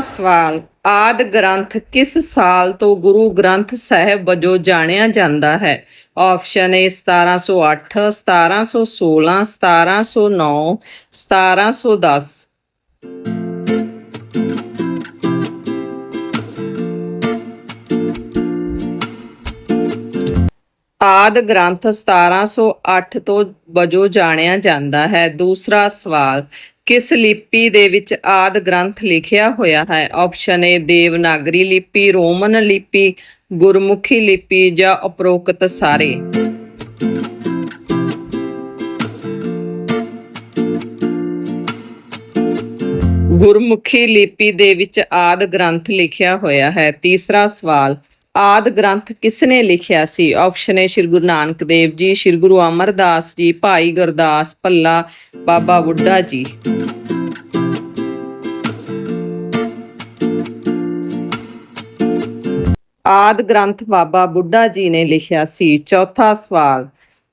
ਸਵਾਲ ਆਦ ਗ੍ਰੰਥ ਕਿਸ ਸਾਲ ਤੋਂ ਗੁਰੂ ਗ੍ਰੰਥ ਸਾਹਿਬ ਵਜੋਂ ਜਾਣਿਆ ਜਾਂਦਾ ਹੈ? ਆਪਸ਼ਨ ਏ 1708 1716 1709 1710 ਆਦ ਗ੍ਰੰਥ 1708 ਤੋਂ ਵਜੋਂ ਜਾਣਿਆ ਜਾਂਦਾ ਹੈ। ਦੂਸਰਾ ਸਵਾਲ ਕਿਸ ਲਿਪੀ ਦੇ ਵਿੱਚ ਆਦ ਗ੍ਰੰਥ ਲਿਖਿਆ ਹੋਇਆ ਹੈ? ਆਪਸ਼ਨ ਏ ਦੇਵਨਾਗਰੀ ਲਿਪੀ, ਰੋਮਨ ਲਿਪੀ, ਗੁਰਮੁਖੀ ਲਿਪੀ ਜਾਂ ਉਪਰੋਕਤ ਸਾਰੇ। ਗੁਰਮੁਖੀ ਲਿਪੀ ਦੇ ਵਿੱਚ ਆਦ ਗ੍ਰੰਥ ਲਿਖਿਆ ਹੋਇਆ ਹੈ। ਤੀਸਰਾ ਸਵਾਲ ਆਦ ਗ੍ਰੰਥ ਕਿਸ ਨੇ ਲਿਖਿਆ ਸੀ? ਆਪਸ਼ਨ ਏ ਸ਼੍ਰੀ ਗੁਰੂ ਨਾਨਕ ਦੇਵ ਜੀ, ਸ਼੍ਰੀ ਗੁਰੂ ਅਮਰਦਾਸ ਜੀ, ਭਾਈ ਗੁਰਦਾਸ ਭੱਲਾ, ਬਾਬਾ ਬੁੱਢਾ ਜੀ। ਆਦ ਗ੍ਰੰਥ ਬਾਬਾ ਬੁੱਢਾ ਜੀ ਨੇ ਲਿਖਿਆ ਸੀ। ਚੌਥਾ ਸਵਾਲ,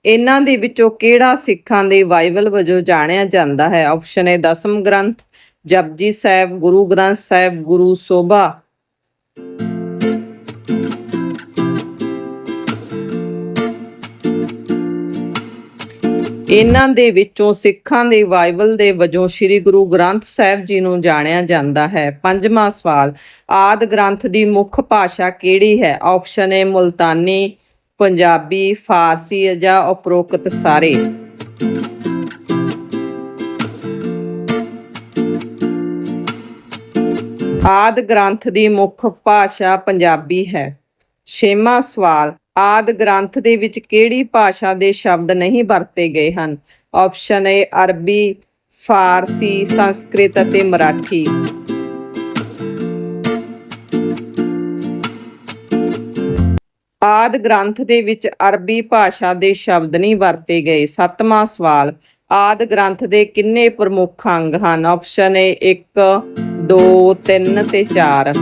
ਇਹਨਾਂ ਦੇ ਵਿੱਚੋਂ ਕਿਹੜਾ ਸਿੱਖਾਂ ਦੇ ਬਾਈਬਲ ਵਜੋਂ ਜਾਣਿਆ ਜਾਂਦਾ ਹੈ? ਆਪਸ਼ਨ ਏ ਦਸਮ ਗ੍ਰੰਥ, ਜਪਜੀ ਸਾਹਿਬ, ਗੁਰੂ ਗ੍ਰੰਥ ਸਾਹਿਬ, ਗੁਰੂ ਸੋਭਾ। ਇਹਨਾਂ ਦੇ ਵਿੱਚੋਂ ਸਿੱਖਾਂ ਦੇ ਬਾਈਬਲ ਦੇ ਵਜੋਂ ਸ੍ਰੀ ਗੁਰੂ ਗ੍ਰੰਥ ਸਾਹਿਬ ਜੀ ਨੂੰ ਜਾਣਿਆ ਜਾਂਦਾ ਹੈ। ਪੰਜਵਾਂ ਸਵਾਲ, ਆਦ ਗ੍ਰੰਥ ਦੀ ਮੁੱਖ ਭਾਸ਼ਾ ਕਿਹੜੀ ਹੈ? ਆਪਸ਼ਨ ਏ ਮੁਲਤਾਨੀ, ਪੰਜਾਬੀ, ਫਾਰਸੀ ਜਾਂ ਉਪਰੋਕਤ ਸਾਰੇ। ਆਦ ਗ੍ਰੰਥ ਦੀ ਮੁੱਖ ਭਾਸ਼ਾ ਪੰਜਾਬੀ ਹੈ। ਛੇਵਾਂ ਸਵਾਲ ਆਦ ਗ੍ਰੰਥ ਦੇ ਵਿੱਚ ਕਿਹੜੀ ਭਾਸ਼ਾ ਦੇ ਸ਼ਬਦ ਨਹੀਂ ਵਰਤੇ ਗਏ ਹਨ? ਆਪਸ਼ਨ ਏ ਅਰਬੀ, ਫਾਰਸੀ, ਸੰਸਕ੍ਰਿਤ ਅਤੇ ਮਰਾਠੀ। ਆਦ ਗ੍ਰੰਥ ਦੇ ਵਿੱਚ ਅਰਬੀ ਭਾਸ਼ਾ ਦੇ ਸ਼ਬਦ ਨਹੀਂ ਵਰਤੇ ਗਏ। ਸੱਤਵਾਂ ਸਵਾਲ, ਆਦ ਗ੍ਰੰਥ ਦੇ ਕਿੰਨੇ ਪ੍ਰਮੁੱਖ ਅੰਗ ਹਨ? ਆਪਸ਼ਨ ਏ 1 2 3 ਤੇ 4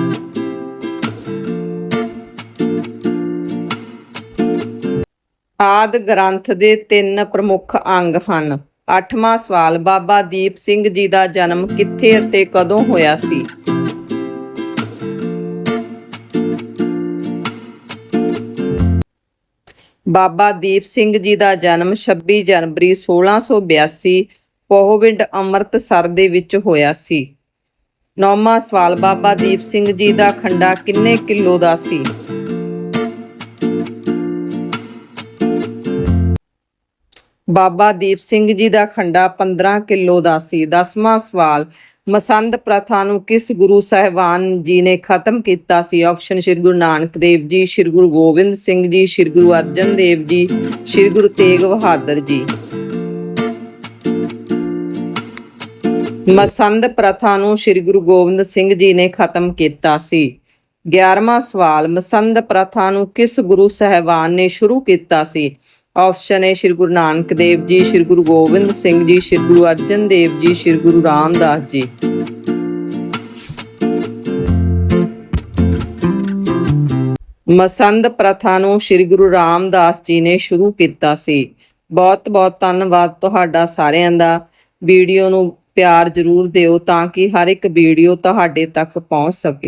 ਆਦ ਗ੍ਰੰਥ ਦੇ ਤਿੰਨ ਪ੍ਰਮੁੱਖ ਅੰਗ ਹਨ। ਅੱਠਵਾਂ ਸਵਾਲ, ਬਾਬਾ ਦੀਪ ਸਿੰਘ ਜੀ ਦਾ ਜਨਮ ਕਿੱਥੇ ਅਤੇ ਕਦੋਂ ਹੋਇਆ ਸੀ? ਬਾਬਾ ਦੀਪ ਸਿੰਘ ਜੀ ਦਾ ਜਨਮ 26 ਜਨਵਰੀ 1682 ਪੋਹਵਿੰਡ ਅੰਮ੍ਰਿਤਸਰ ਦੇ ਵਿੱਚ ਹੋਇਆ ਸੀ। ਨੌਵਾਂ ਸਵਾਲ, ਬਾਬਾ ਦੀਪ ਸਿੰਘ ਜੀ ਦਾ ਖੰਡਾ ਕਿੰਨੇ ਕਿਲੋ ਦਾ ਸੀ? ਬਾਬਾ ਦੀਪ ਸਿੰਘ ਜੀ ਦਾ ਖੰਡਾ 15 ਕਿਲੋ ਦਾ ਸੀ। 10ਵਾਂ ਸਵਾਲ, ਮਸੰਦ ਪ੍ਰਥਾ ਨੂੰ ਕਿਸ ਗੁਰੂ ਸਾਹਿਬਾਨ ਜੀ ਨੇ ਖਤਮ ਕੀਤਾ ਸੀ? ਆਪਸ਼ਨ ਸ਼੍ਰੀ ਗੁਰੂ ਨਾਨਕ ਦੇਵ ਜੀ, ਸ਼੍ਰੀ ਗੁਰੂ ਗੋਬਿੰਦ ਸਿੰਘ ਜੀ, ਸ਼੍ਰੀ ਗੁਰੂ ਅਰਜਨ ਦੇਵ ਜੀ, ਸ਼੍ਰੀ ਗੁਰੂ ਤੇਗ ਬਹਾਦਰ ਜੀ। ਮਸੰਦ ਪ੍ਰਥਾ ਨੂੰ ਸ਼੍ਰੀ ਗੁਰੂ ਗੋਬਿੰਦ ਸਿੰਘ ਜੀ ਨੇ ਖਤਮ ਕੀਤਾ ਸੀ। 11ਵਾਂ ਸਵਾਲ, ਮਸੰਦ ਪ੍ਰਥਾ ਨੂੰ ਕਿਸ ਗੁਰੂ ਸਾਹਿਬਾਨ ਨੇ ਸ਼ੁਰੂ ਕੀਤਾ ਸੀ? Option A Shri Guru Nanak Dev ji, Shri Guru Gobind Singh ji, Shri Guru Arjan Dev ji, Shri Guru Ramdas ji. ਮਸੰਦ ਪ੍ਰਥਾ ਨੂੰ ਸ਼੍ਰੀ ਗੁਰੂ ਰਾਮਦਾਸ ਜੀ ਨੇ ਸ਼ੁਰੂ ਕੀਤਾ ਸੀ। ਬਹੁਤ ਬਹੁਤ ਧੰਨਵਾਦ ਤੁਹਾਡਾ ਸਾਰਿਆਂ ਦਾ। ਵੀਡੀਓ ਨੂੰ ਪਿਆਰ ਜ਼ਰੂਰ ਦਿਓ ਤਾਂ ਕਿ ਹਰ ਇੱਕ ਵੀਡੀਓ ਤੁਹਾਡੇ ਤੱਕ ਪਹੁੰਚ ਸਕੇ।